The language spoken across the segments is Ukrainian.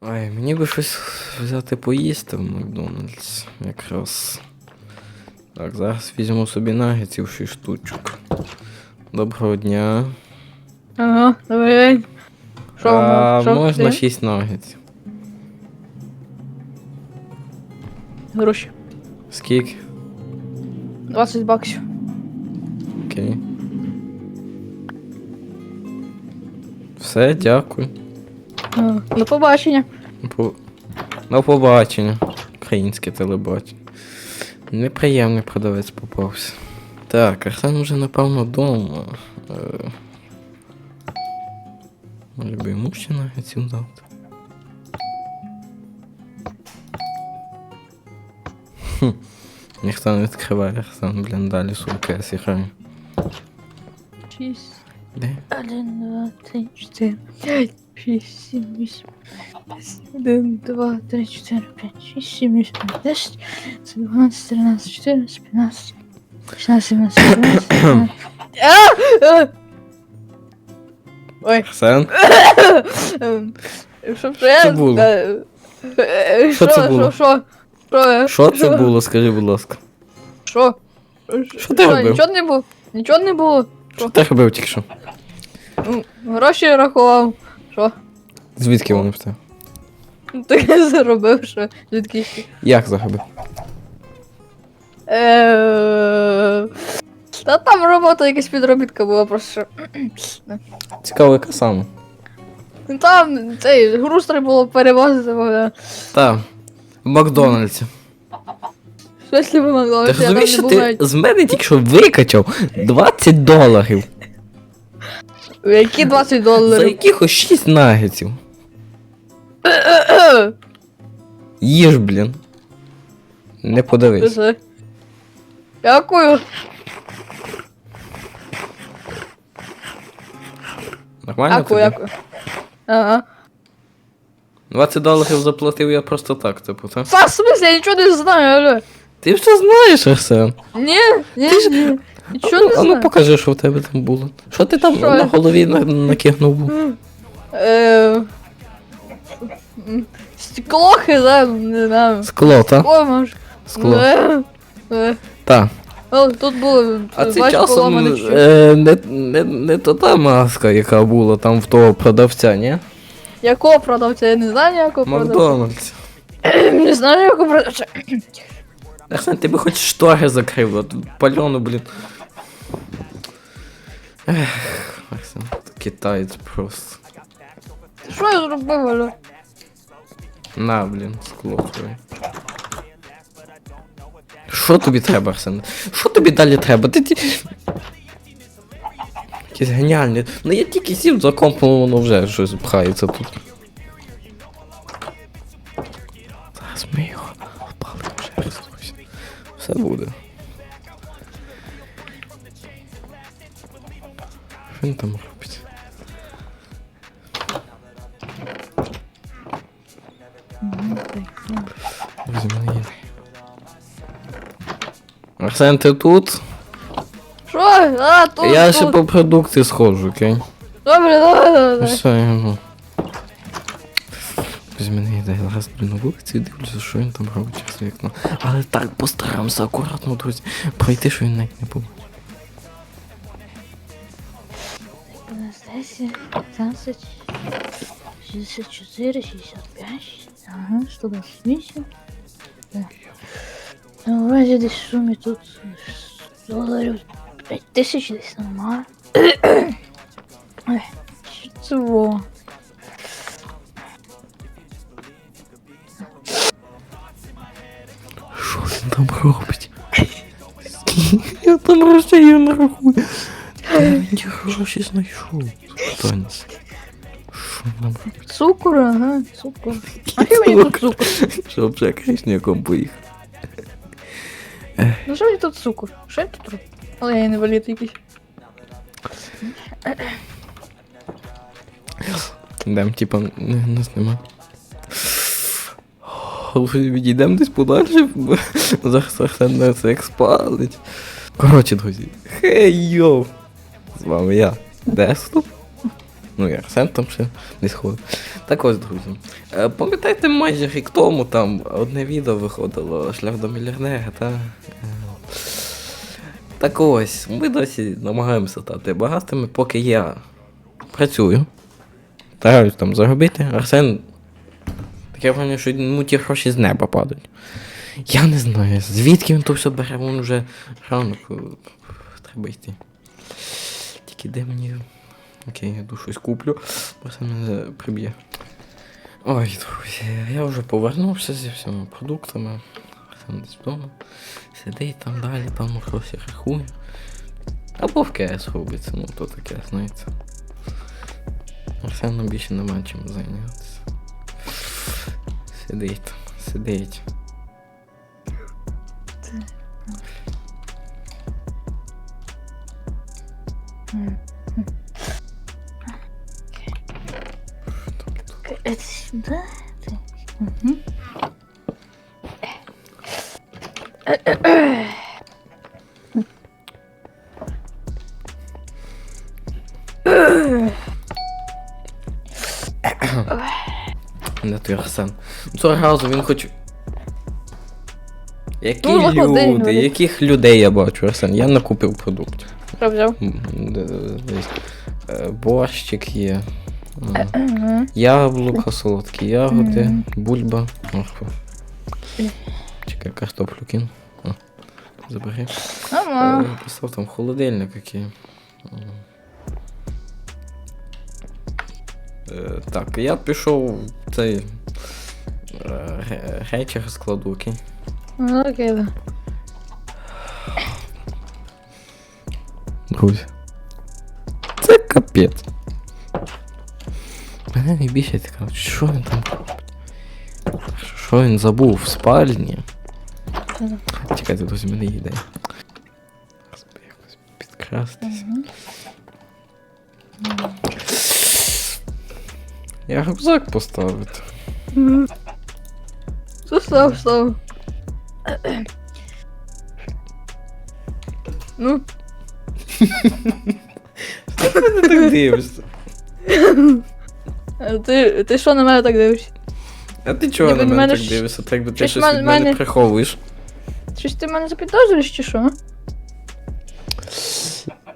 Ой, мені би щось взяти поїсти в Макдональдс якраз. Так, зараз візьму собі нагетсів 6 штучок. Доброго дня. Ага, добрий день. Що, а, що можна ти? 6 нагетсів. Гроші. Скільки? 20 баксів. Окей. Все, дякую. Ага, До побачення. По... До побачення. Українське телебачення. Неприємний продавець попався. Так, Арсен вже напевно вдома. Е... Може би йому ще нагетсів дати. Хм. Ніхто не відкриває Арсен, блін, далі сумки грає. Шість. Де? Один, два, три, чотири, п'ять, шість, сім, вісім. Один, два, три, чотири, п'ять, шість, сім, вісім, дев'ять, десять. Це 12, 13, 14, 15, 16, 17, 18, 19. А! А! Ой. Ем, Що це? Було? Що це було? Що це було, скажи, будь ласка. Що? Що ти робив? Нічого не було. Нічого не було. Що ти робив тільки що? Гроші рахував. Що? Звідки вони в тебе? Ти заробив, що звідки ще? Як заробив? Е, Та там робота якась підробітка була просто. Цікаво, яка саме? Ну, Там цей груз треба було перевозити. бо, Так. В Макдональдсі. Щось любив Ти розумієш, що ти з мене тільки що викачав 20 доларів. Які 20 За доларів? якихось 6 нагетсів. Їж, блін. Не подивись. Це. Дякую. Нормально Дякую, тобі? дякую. Ага. 20 доларів заплатив я просто так, типу, так? Та, в смысле, я нічого не знаю, алло. Ти все знаєш, Арсен. Ні, ні, ні. Нічого не а ну знаю. покажи, що в тебе там було. Що ти там Що на голові на- накинув був? Е, м, Стекло, не знаю. Скло, та? Ой, може. Скло. Е, е. Та. О, Тут було А е, це бач, часом поламане щось. е, не, не, не то та маска, яка була там в того продавця, ні? Якого продавця? Я не знаю ніякого продавця. Макдональдс. Не знаю якого продавця. Арсен, ти би хоч штори закрив, от пальону, блін. Ех, Арсен, китаєць просто. Що я зробив, алло? На, блін, скло твоє. Що тобі треба, Арсен? Що тобі далі треба? Ти ті... Якісь геніальні. Ну я тільки сів за компом, воно вже щось пхається тут. Зараз ми його ще раз. Все буде. Він там робить? Друзі, мене є. Арсен, ти тут? Що? А, тут, я тут. ще по продукти сходжу, окей? Добре, добре, добре. Все, я ну. Без мене йде, я раз на вулиці і дивлюся, що він там робить через вікно. Але так постараємося акуратно, друзі, пройти, що він навіть не побачить. 10, 15, 64, 65, ага, 128. Так. Ну, вроді десь в сумі тут доларів 5 тисяч десь нема. Ой, було? Що він там робить? Я там грошей не рахую. Він гроші знайшов? Що робить? Цукор, ага, цукор. А що мені тут цукор? Щоб вже кришняком поїхав. Ну що мені тут цукор? Що я тут роблю? Але я не валіт якийсь. Йдем, типа, нас нема. Відійдемо десь подальше, зараз нас як спалить. Коротше, друзі, хей йоу! З вами я, Деступ. Ну і Арсен там ще не сходив. Так ось, друзі. Е, Пам'ятаєте, майже рік тому там одне відео виходило шлях до мільярдера, та. Е, Так ось, ми досі намагаємося стати багатими, поки я працюю. Стараюсь там заробити. Арсен. Таке враження, що йому ті гроші з неба падають. Я не знаю, звідки він то все бере, він вже ранок. е, Треба йти. Тільки де мені. Окей, я йду щось куплю, бо це мене приб'є. Ой, друзі, я вже повернувся зі всіма продуктами. Арсен десь вдома. Сидить там далі, там гроші рахує. Або в КС робиться, ну то таке, знаєте. Арсену більше нема чим зайнятися. Сидить, сидить. Ну, разу він хоч. Які Ну, заходи, люди, яких людей я бачу, Арсен? Я накупив продуктів. Що взяв? М, де- десь, е, Борщик є. е, Яблука, солодкі ягоди, Мгм. бульба, морква. Чекай, картоплю кину. О, Забери. Ага. Е, Постав там холодильник який. М. Е, Так, я пішов в цей речі розкладу, окей. Ну, окей, да. Друзі. Це капець. Мене найбільше цікаво, що він там робить. Що він забув в спальні? Чекайте, друзі, в мене є ідея. Зараз би якось підкрастися. Мгм. Я рюкзак поставити. Мгм. Став, став. Ну, Ти так дивишся. а ти, ти що на мене так дивишся? А ти чого Ніби на мене мене так щ- дивишся? Так би ти щось щось від мене- мене приховуєш. Щось ти мене запідозрюєш чи що?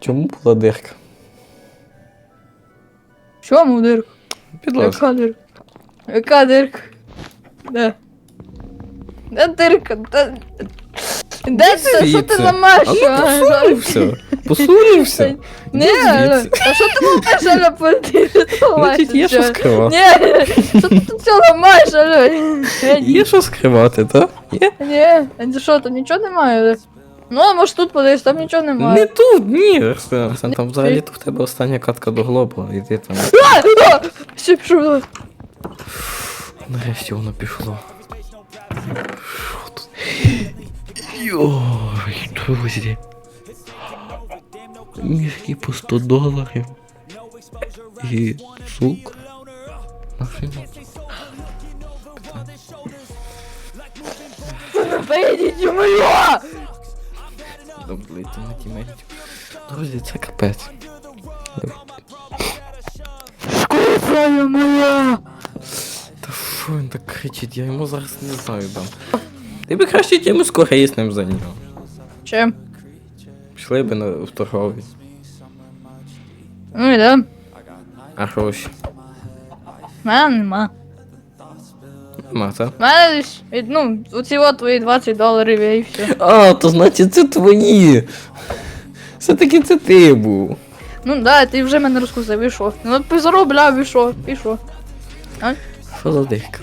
Чому була дирка? Чому дирка? Будь ласка. Яка дирка? Яка дирка? Де? Дирка? Де, Де ти? Що ти ламаєш? А ну посунувся. Посунувся. Ні, а що ти ламаєш, Аля? Ти ламаєш? Значить, є що скривати. Ні, що ти тут все ламаєш, Аля? Є що скривати, так? Є? Ні, а це що, там нічого немає? Ну, а може тут подивись, там нічого Не тут, ні, Арсен. Там взагалі в тебе остання катка до глоба, і ти там. Все, давай. Нарешті воно пішло. Йой, друзі. Мішки по 100 доларів. І. Машина. Поїдіть моя! Добре, на тімейті. Друзі, це капець. Скуфая моя! Та що він так кричить, я йому зараз не знаю дам. Ти би краще чимось корисним за нього. Чим? Пішли би на в торгові. Ну, йдем. А гроші? Мене нема. Нема, так? Мене десь, ну, оці от твої 20 доларів і все. А, то значить це твої. Все-таки це ти був. Ну да, ти вже мене розкусив, і що? Ну, позаробляв, і що? І що? Що за дирка?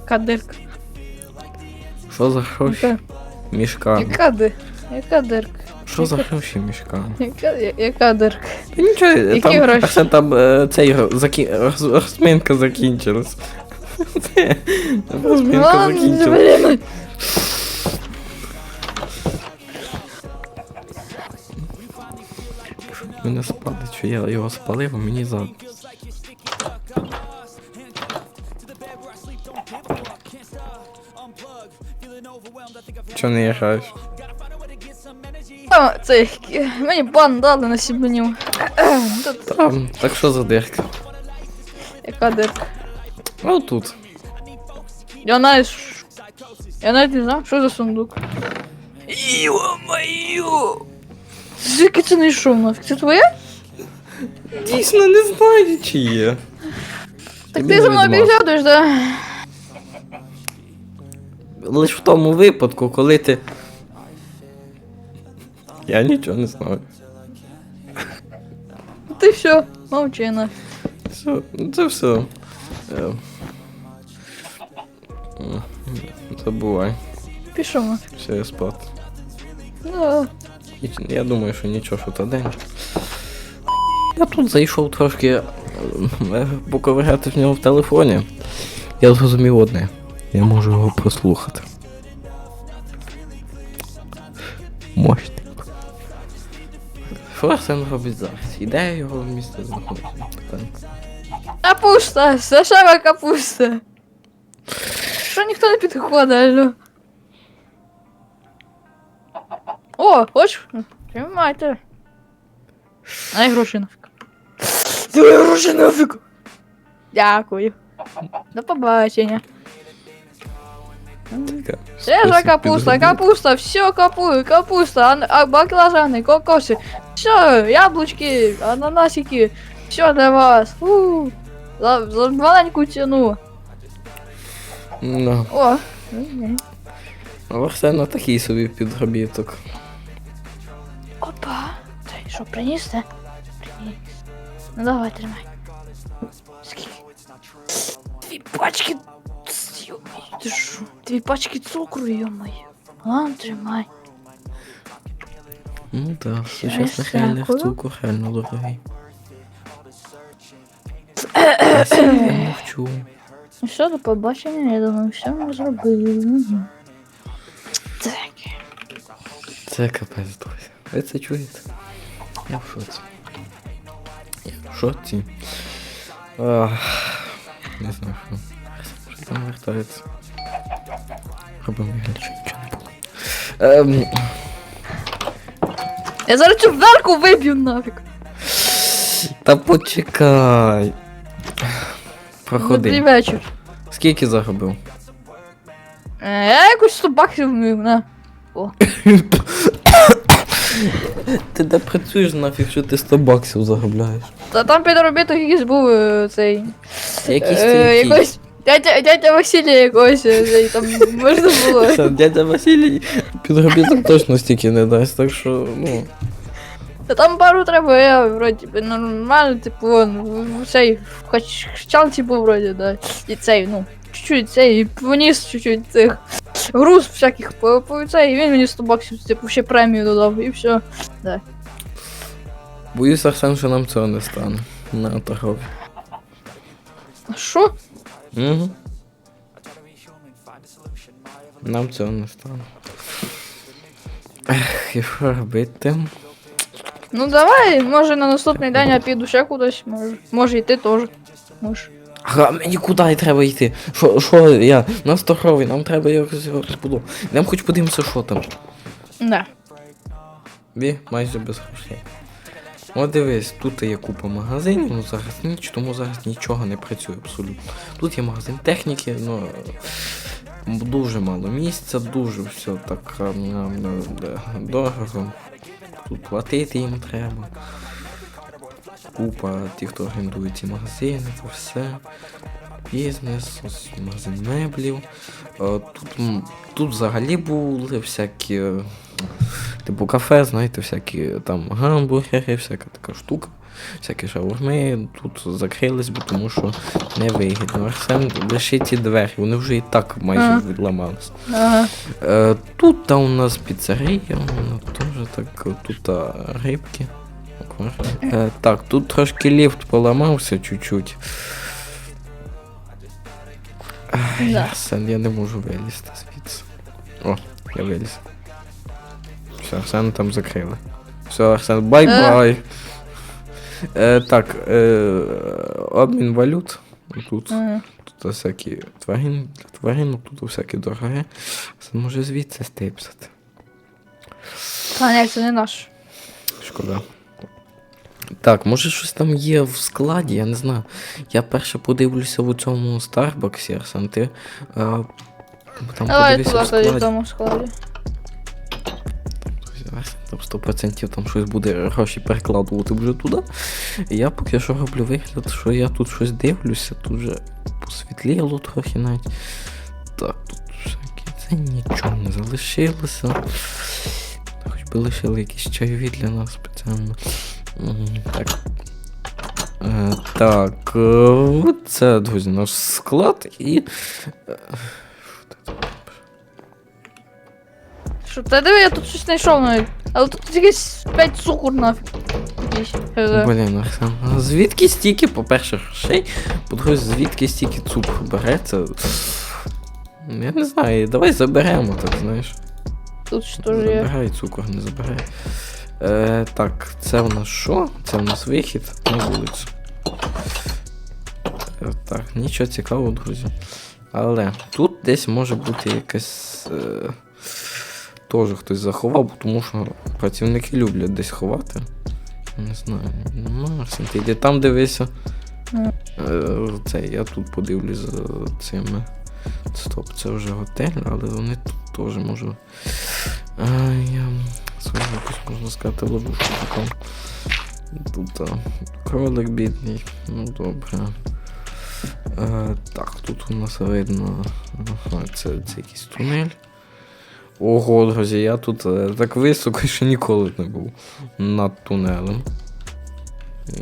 Яка дирка? Що за гроші? Яка? Мішками. Яка ди? Яка дирка? Що за гроші мішками? Яка, я- яка дирка? Та нічого, Які там, гроші? Арсен, там е, цей ро- закі... роз... розминка закінчилась. Це, розминка Ладно, закінчилась. блін. Мене спалить, що я його спалив, а мені за. Чого не граєш? А, Це, мені бан дали на 7 днів. Тут Там, так що за дирка? яка дирка. А тут. Я навіть. Я навіть не знав, що за сундук. Йо-моє! Звідки це не йшов нафіг? Це твоє? Дійсно не знаю, чи є. Так Тобі ти за не мною відмов. підглядуєш, да? Лиш в тому випадку, коли ти. Я нічого не знаю. Ти все, мовчи нафіг. Все, ну це все. Е, м, Забувай. Нафіг. Все, я спати. Да. Ніч- Я думаю, що нічого, що то день. Я тут зайшов трошки е, поковиряти в нього в телефоні. Я зрозумів одне. Я можу його прослухати. Мощний. Що Арсен робить зараз? Іде його в місце знаходиться? Питання. Капуста, Сашава капуста. Що ніхто не підходить, алло? О, хочеш? Тримайте. Ай, гроші нафіг. Давай гроші нафіг. Дякую. До побачення. Така. Все за спосіб капуста, підробити. капуста, все капу, капуста, ан- а, баклажаны, кокосы, все, яблочки, ананасики, все для вас. У, за, за маленькую ціну. Ну, О, у Арсена такий собі підробіток. опа. Ти що, приніс, да? Приніс. Ну давай, тримай. Скільки? Дві пачки. ц- йо-моє, Ти що? Дві пачки цукру, йо-моє. Ладно, тримай. Ну так, сучасних реаліях цукор реально дорогий. Я сильно мовчу. Ну що, до побачення, я думаю, все ми зробили. Мгм. Так. Це капець, друзі. Ви це чуєте? Я в шоці. Я в шоці. Ах, не знаю, що. Що там вертається. Робимо вигляд, що нічого не було. Ем, Я зараз цю дверку виб'ю нафіг. та почекай. Добрий Проходи. вечір. Скільки заробив? Е, Я якось 100 баксів вмів, на. Ти де працюєш нафіг, що ти 100 баксів заробляєш? Та там підробіток якийсь був е, цей. Якийсь е, якось. Дядя, дядя Василія якогось, е, там можна було. Це дядя Василій підробіток точно стільки не дасть, так що, ну. Та там пару треба, я вроді би нормально, типу, в- в цей, в качалці був вроді, да. І цей, ну, чуть-чуть цей, і поніс чуть-чуть цих груз всяких по, по цей, і він мені 100 баксів, типу, ще премію додав, і все. Боюсь, Арсен, що нам цього не стане. На торгові. А що? Угу. Нам цього не стане. Ех, і що робити? Ну давай, може на наступний день я піду ще кудись, може. Може і ти теж. Може. А мені куди треба йти? Що, що я? Нас торговий, нам треба якось його розбудову. Нам хоч подивимося, що там. Да. Бі, майже без грошей. От дивись, тут є купа магазинів, ну зараз ніч, тому зараз нічого не працює абсолютно. Тут є магазин техніки, ну дуже мало місця, дуже все так дорого. Тут платити їм треба. Купа ті, хто орендує ці магазини, це все. Бізнес, ось магазин меблів. Тут, тут взагалі були всякі. Е, Типу кафе, знаєте, всякі там гамбургери, всяка така штука, всякі шаурми тут закрились, бо тому що не вигідно. Арсен лише ті двері, вони вже і так майже Ага. відламались. Ага. Е, тут та у нас піцерія, вона теж так, е, тут та рибки. Е, так, тут трошки ліфт поламався чуть-чуть. Да. Арсен, я не можу вилізти звідси. О, я виліз. Все, Арсен там закрили. Все, Арсен, бай-бай. Е, так, е, обмін валют. Тут, Ага. тут всякі тварин, тваринок, тут всякі дороги. Арсен може звідси стипсати. Та ні, це не наш. Шкода. Так, може щось там є в складі, я не знаю. Я перше подивлюся у цьому Старбаксі, Арсен, ти. Е, там Давай туди в тоді в тому складі. Там 100% там щось буде гроші перекладувати вже туди. І я поки що роблю вигляд, що я тут щось дивлюся, тут вже посвітліло трохи навіть. Так, тут всяке це нічого не залишилося. Хоч би лишили якісь чайові для нас спеціально. Так. Е, так, е, це, друзі, наш склад і. Що, та диви, я тут щось знайшов навіть. Але тут якийсь 5 цукор нафіг. Якийсь. Блін, Арсен, а звідки стільки, по-перше, грошей, по-друге, звідки стільки цукру береться? Я не знаю, давай заберемо, так знаєш. Тут що ж є. Забирай цукор, не забирай. Е, так, це в нас що? Це в нас вихід на вулицю. Е, так, нічого цікавого, друзі. Але тут десь може бути якась. Е, Теж хтось заховав, тому що працівники люблять десь ховати. Не знаю, нема Арсен, ти йди там дивися. Е, це я тут подивлюсь за цими. Стоп, це вже готель, але вони тут теж можу. А, я свою якусь можна сказати ловушку там. Тут а, кролик бідний. Ну добре. Е, так, тут у нас видно. Ага, це, це якийсь тунель. Ого, друзі, я тут е, так високо ще ніколи не був над тунелем.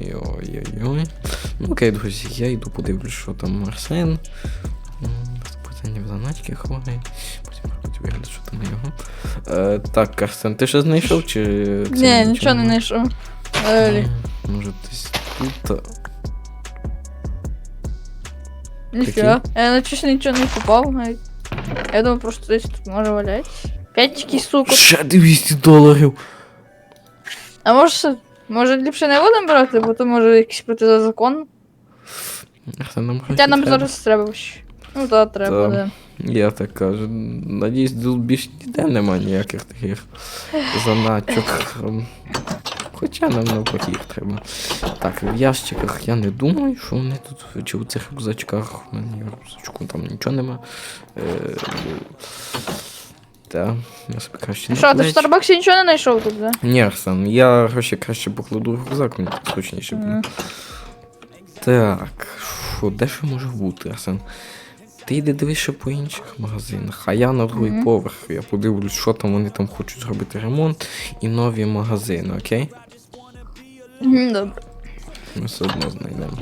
Йой-йой-йой. Ну окей, друзі, я йду подивлюсь, що там Арсен. М, Питання в заначки хворий. Потім робити вигляд, що там його. Е, так, Арсен, ти ще знайшов чи. Ні, нічого не знайшов. М, Може десь тут. Ніфіга. Я на щось нічого не попав навіть. Я думаю, просто десь тут може валяється. П'ять якийсь цукор. Ще 200 доларів. А може, може ліпше не будемо брати, бо то може якийсь протизакон. Арсен, нам Хоча нам зараз треба. ще. Ну так, треба, Та. да. Я так кажу. Надіюсь, тут більше ніде нема ніяких таких заначок. Хоча нам навпаки їх треба. Так, в ящиках я не думаю, що вони тут, чи в цих рюкзачках, в мене в рюкзачку там нічого нема. Е, та, я собі краще на Що, ти в. Старбаксі нічого не знайшов тут, да? Ні, Арсен, я гроші краще покладу в рюкзак, мені так зручніше буде. Мгм. Так, що, де ще може бути, Арсен? Ти йди дивись ще по інших магазинах, а я на другий Мгм. поверх. Я подивлюсь, що там вони там хочуть зробити ремонт і нові магазини, окей? Добре. Ми все одно знайдемо.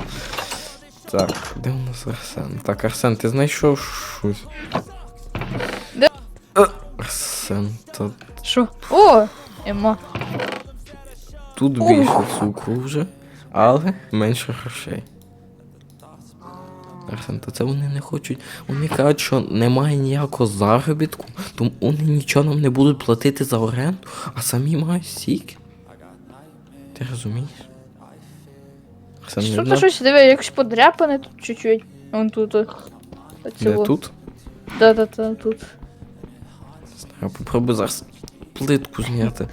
Так, де у нас Арсен? Так, Арсен, ти знайшов щось? Де? Е, Арсен, та Що? О! Ема. тут більше цукру вже, але менше грошей. Арсен, то це вони не хочуть. Вони кажуть, що немає ніякого заробітку, тому вони нічого нам не будуть платити за оренду, а самі мають стільки. Ти розумієш? Арсен, Що не, тут щось диви, якось подряпане тут чуть-чуть. Вон тут. о. не Оцього. тут? Да-да-да, тут. Я попробую зараз плитку зняти.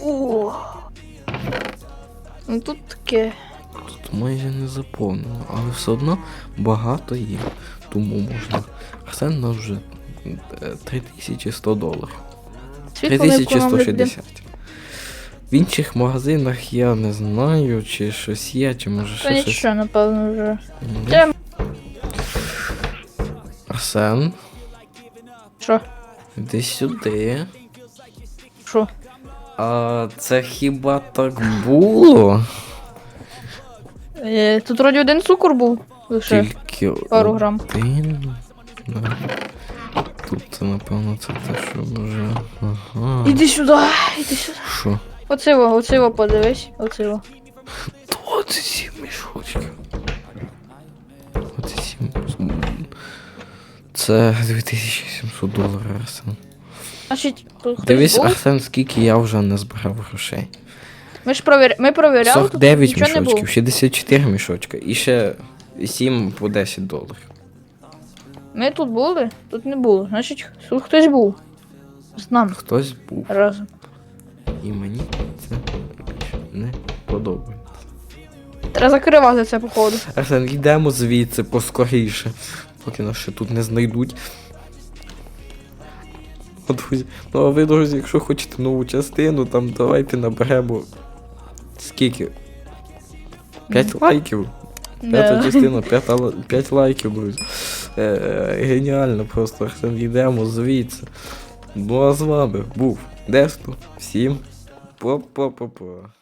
О. Ну тут таке. Тут майже не заповнено, але все одно багато є. Тому можна. Арсен нас вже е, 3100 доларів. Світло не економлять, блін. 3160. В інших магазинах я не знаю, чи щось є, чи може ще щось. нічого, напевно, вже. Це- Арсен, Що? іди сюди. Що? А це хіба так було? Е, тут вроді один цукор був. Лише. Тільки пару грам. один. Да. Тут, напевно, це те, що вже. Ага. Іди сюди, іди сюди. Що? Оциво, оциво подивись, оциво. 27 мішочків. 27. Це 2700 доларів, Арсен. Значить, тут хтось Дивись, був. Арсен, скільки я вже не збирав грошей. Ми ж провір... ми провіряли, тут 49 нічого не було. мішочків, 64 мішочка і ще 7 по 10 доларів. Ми тут були, тут не було. Значить, тут хтось був. З нами Хтось був. разом. І мені це не подобається. Треба закривати це, походу. Арсен, йдемо звідси поскоріше, поки нас ще тут не знайдуть. О, друзі, ну а ви, друзі, якщо хочете нову частину, там давайте наберемо. Скільки? 5 лайків. П'ята частина, 5 лайків, друзі. Е, е, геніально просто, йдемо звідси. Ну а з вами був Десто. Всім па-па-па-па.